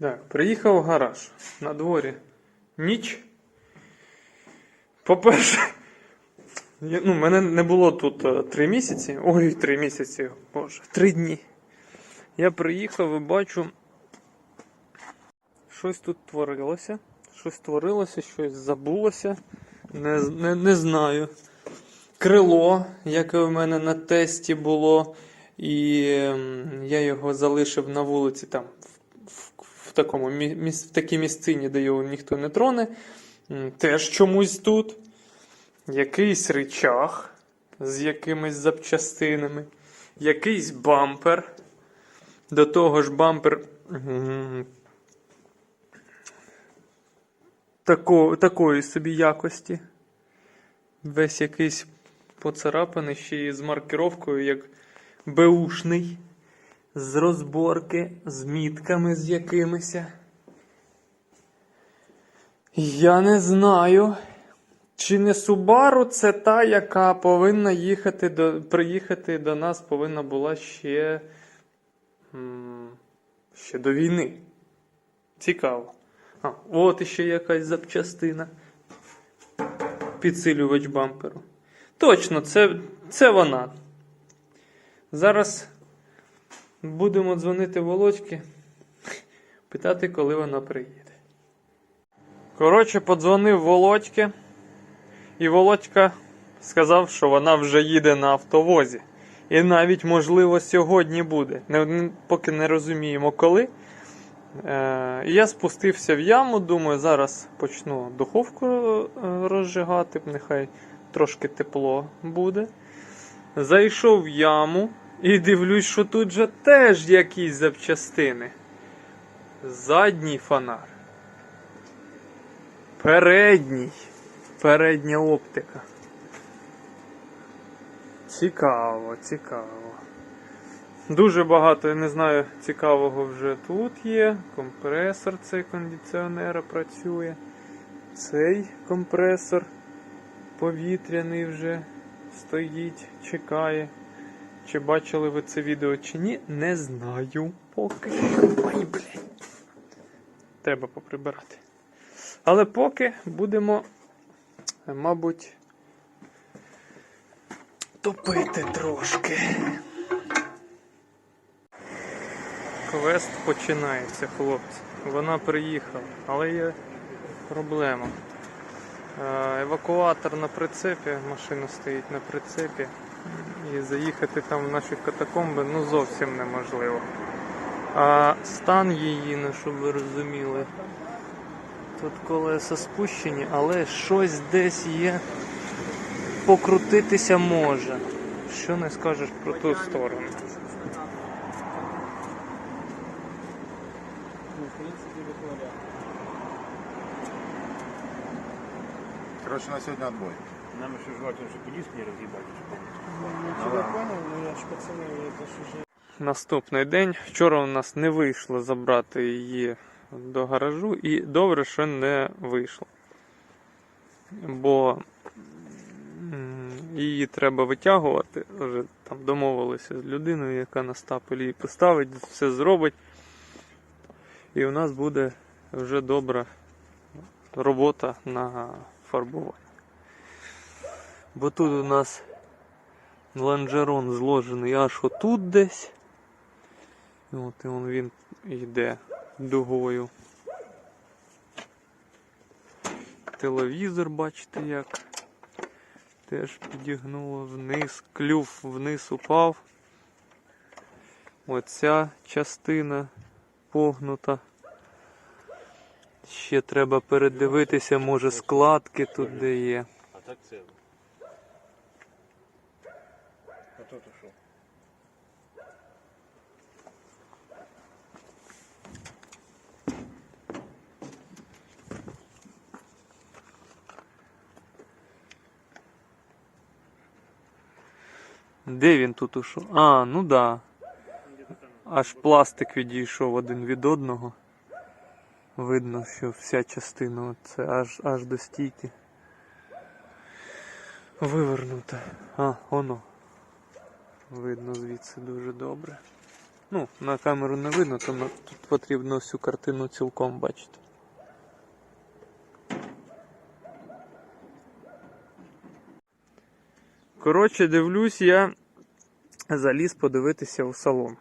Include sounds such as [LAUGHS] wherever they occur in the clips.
Так, приїхав в гараж. На дворі. Ніч. По-перше, ну, мене не було тут е, три місяці. Ой, три місяці, боже, три дні. Я приїхав і бачу. Щось тут творилося. Щось творилося, щось забулося. Не, не, не знаю. Крило, яке в мене на тесті було, і ем, я його залишив на вулиці там в, такому в такій місцині, де його ніхто не троне. Теж чомусь тут. Якийсь рычаг з якимись запчастинами, якийсь бампер. До того ж, бампер тако, такої собі якості. Весь якийсь поцарапаний ще й з маркировкою, як беушний, з розборки, з мітками з якимись. Я не знаю. Чи не Субару це та, яка повинна їхати до, приїхати до нас, повинна була ще, ще до війни. Цікаво. А, от іще якась запчастина. Підсилювач бамперу. Точно, це, це вона. Зараз будемо дзвонити Володьки, питати, коли вона приїде. Коротше, подзвонив Володьки, і Володька сказав, що вона вже їде на автовозі. І навіть, можливо, сьогодні буде. Не, поки не розуміємо коли. Е, я спустився в яму, думаю, зараз почну духовку е, розжигати, нехай трошки тепло буде. Зайшов в яму і дивлюсь, що тут же теж якісь запчастини. Задній фонар. Передній. Передня оптика. Цікаво, цікаво. Дуже багато, я не знаю, цікавого вже тут є. Компресор цей кондиціонера працює. Цей компресор повітряний вже стоїть, чекає. Чи бачили ви це відео чи ні, не знаю поки. Ой, блядь. Треба поприбирати. Але поки будемо, е, мабуть, топити трошки. Квест починається, хлопці. Вона приїхала, але є проблема. Е, Евакуатор на прицепі, машина стоїть на прицепі, і заїхати там в наші катакомби ну зовсім неможливо. А стан її, ну, щоб ви розуміли, тут колеса спущені, але щось десь є. Покрутитися може. Що не скажеш про ту сторону? Ну. Короче, на сегодня отбой. Нам еще желательно, чтобы диск не разъебать. Ну, тебя понял, но я ж пацаны, это ж уже... Наступний день. Вчора у нас не вийшло забрати її до гаражу, і добре, що не вийшло. Бо м, її треба витягувати. Вже там домовилися з людиною, яка на стапелі її поставить, все зробить. І у нас буде вже добра робота на фарбування. Бо тут у нас лонжерон зложений аж отут десь. От і он він йде дугою. Телевізор, бачите як. Теж підігнуло вниз, клюв вниз упав. Оця частина погнута. Ще треба передивитися, може складки тут де є. А так целый. А тот ушел. Де він тут ушов? А, ну да. Аж пластик відійшов один від одного. Видно, що вся частина це аж аж до стійки. Вивернута. А, воно. Видно звідси дуже добре. Ну, на камеру не видно, тому тут потрібно всю картину цілком бачити. Коротше, дивлюсь, я заліз подивитися у салон.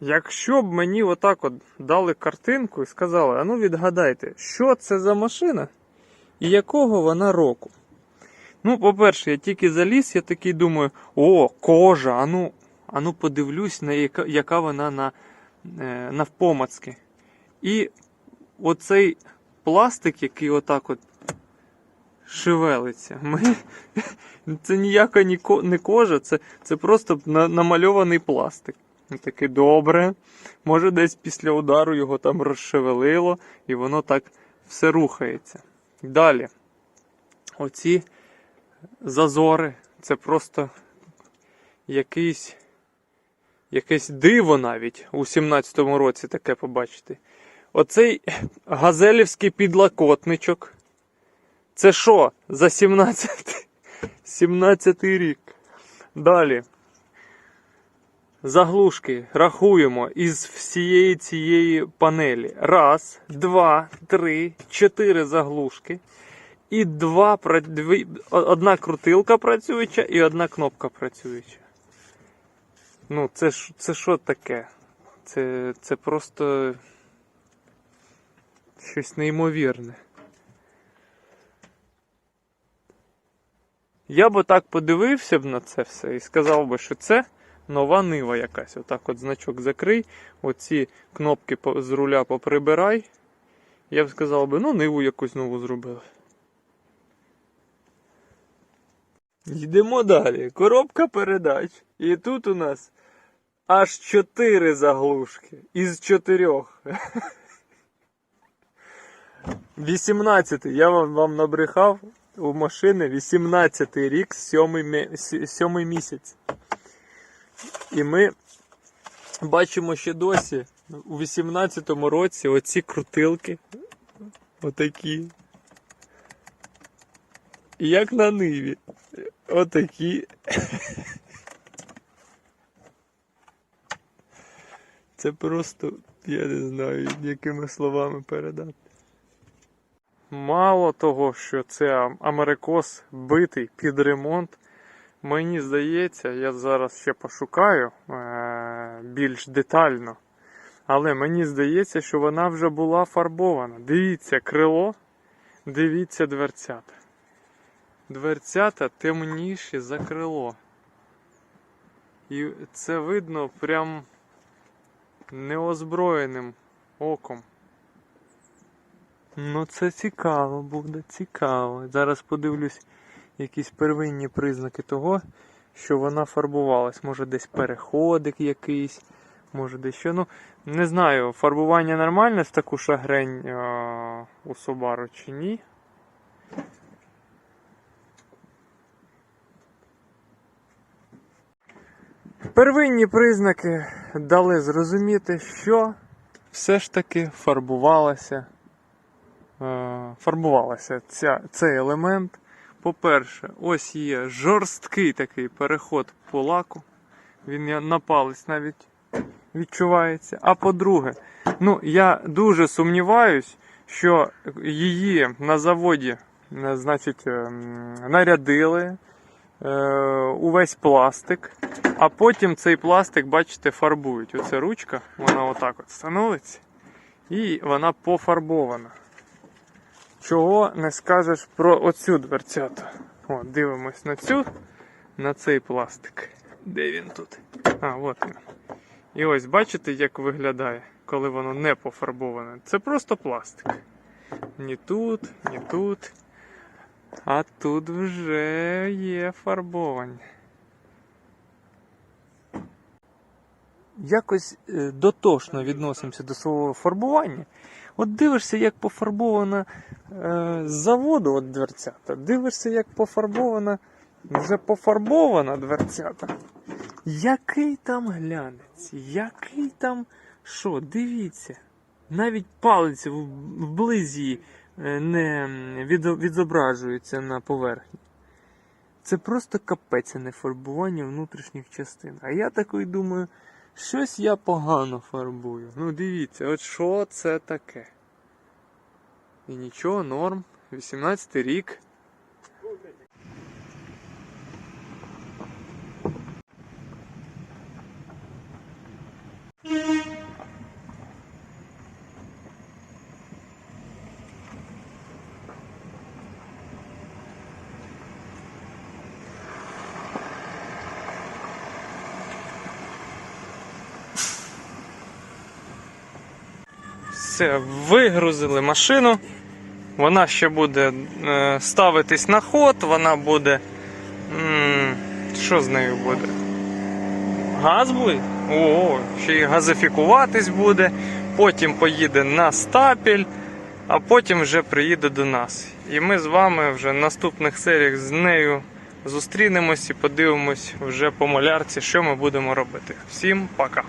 Якщо б мені отак от дали картинку і сказали, а ну відгадайте, що це за машина і якого вона року. Ну, по-перше, я тільки заліз, я такий думаю, о, кожа, а ну, а ну подивлюсь, на яка, яка вона на, е, навпомацки. І оцей пластик, який отак от шевелиться. Ми... [LAUGHS] Це ніяка ні не кожа, це, це просто на, намальований пластик. Я Такий добре. Може, десь після удару його там розшевелило, і воно так все рухається. Далі. Оці зазори. Це просто якийсь, якесь диво навіть у 17-му році таке побачити. Оцей газелівський підлокотничок. Це що за 17, 17 рік? Далі. Заглушки рахуємо із всієї цієї панелі. Раз, два, три, чотири заглушки. І два, одна крутилка працююча і одна кнопка працююча. Ну, це це що таке? Це, це просто щось неймовірне. Я б так подивився б на це все і сказав би, що це нова нива якась. Отак от значок закрий, оці кнопки з руля поприбирай. Я б сказав би, ну, ниву якусь нову зробили. Йдемо далі. Коробка передач. І тут у нас аж чотири заглушки із чотирьох. [LAUGHS] 18. Я вам, вам набрехав у машини 18 рік, 7, 7 місяць. І ми бачимо ще досі у 18-му році оці крутилки. Отакі. Як на ниві. Отакі. Це просто, я не знаю, якими словами передати. Мало того, що це Америкос битий під ремонт, мені здається, я зараз ще пошукаю е- більш детально. Але мені здається, що вона вже була фарбована. Дивіться крило, дивіться дверцята. Дверцята темніші за крило. І це видно прям неозброєним оком. Ну, це цікаво буде, цікаво. Зараз подивлюсь якісь первинні признаки того, що вона фарбувалась. Може десь переходик якийсь, може десь що. Ну, не знаю, фарбування нормальне в таку шагрень у Subaru чи ні. Первинні признаки дали зрозуміти, що все ж таки фарбувалася е, фарбувалася ця, цей елемент. По-перше, ось є жорсткий такий переход по лаку. Він на палець навіть відчувається. А по-друге, ну, я дуже сумніваюсь, що її на заводі е, значить, ем, нарядили увесь пластик, а потім цей пластик, бачите, фарбують. Оце ручка, вона отак от становиться, і вона пофарбована. Чого не скажеш про оцю дверцяту? О, дивимось на цю, на цей пластик. Де він тут? А, от він. І ось бачите, як виглядає, коли воно не пофарбоване. Це просто пластик. Ні тут, ні тут. А тут вже є фарбовані. Якось е, дотошно відносимося до свого фарбування. От дивишся, як пофарбована е, з заводу от дверцята. Дивишся, як пофарбована, вже пофарбована дверцята. Який там глянець, який там що, дивіться. Навіть палець вблизі не від, відзображується на поверхні. Це просто капець, а не фарбування внутрішніх частин. А я такий думаю, щось я погано фарбую. Ну дивіться, от що це таке? І нічого, норм. 18 рік. Все, вигрузили машину. Вона ще буде е, ставитись на ход, вона буде. Що з нею буде? Газ буде? О, ще й газифікуватись буде. Потім поїде на стапель, а потім вже приїде до нас. І ми з вами вже в наступних серіях з нею зустрінемось і подивимось вже по малярці, що ми будемо робити. Всім пока!